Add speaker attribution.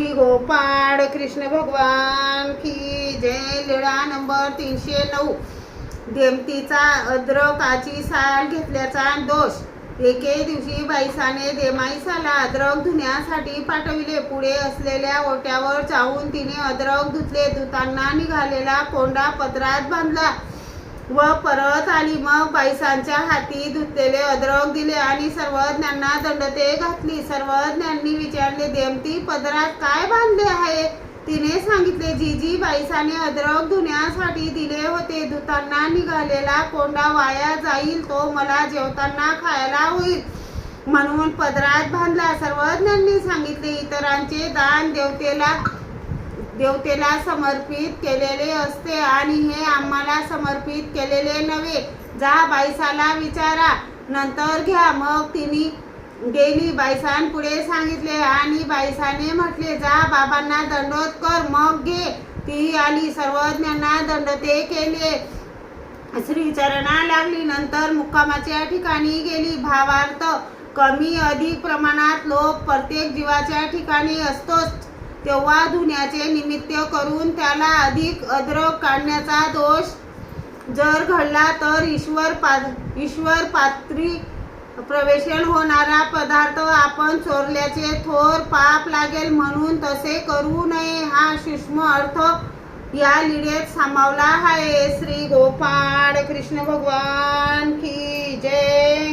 Speaker 1: श्री गोपाळ कृष्ण भगवान की जय लिळा नंबर तीनशे नऊ. देमतीचा अद्रकाची साल घेतल्याचा दोष. एके दिवशी बाईसाने देमाईसाला अद्रक धुण्यासाठी पाठविले. पुढे असलेल्या ओट्यावर चावून तिने अद्रक धुतले. धुताना निघालेला कोंडा पदरात बांधला. व परत आली. मग बाईसांच्या हाती धुतलेले अद्रक दिले आणि सर्वज्ञांना दंडते घातली. सर्वज्ञांनी विचारले देमती पदरात काय बांधले आहे? तिने सांगितले जीजी बाईसाने अद्रक धुण्यासाठी दिले होते. धुताना निघालेला कोंडा वाया जाईल. तो मला जेवताना खायला होईल. म्हणून पदरात बांधला. सर्वज्ञांनी सांगितले इतरांचे दान देवतेला देवतेला समर्पित केलेले असते आणि हे आम्हाला समर्पित केलेले नव्हे. जा बाईसाला विचारा. नंतर घ्या. मग तिने गेली. बाईसान पुढे सांगितले आणि बाईसाने म्हटले जा बाबांना दंडोत कर. मग घे. ती आली सर्वज्ञांना दंडते केले. श्रीचरणा लागली. नंतर मुक्कामाच्या ठिकाणी गेली. भावार्थ कमी अधिक प्रमाणात लोक प्रत्येक जीवाच्या ठिकाणी असतोच. तेव्हा धुण्याचे निमित्त करून त्याला अधिक अद्रक काढण्याचा दोष जर घडला तर ईश्वर पा ईश्वर पात्री प्रवेशन होणारा पदार्थ आपण चोरल्याचे थोर पाप लागेल म्हणून तसे करू नये हा सूक्ष्म अर्थ या लिडेत सामावला आहे. श्री गोपाळ कृष्ण भगवान की जय.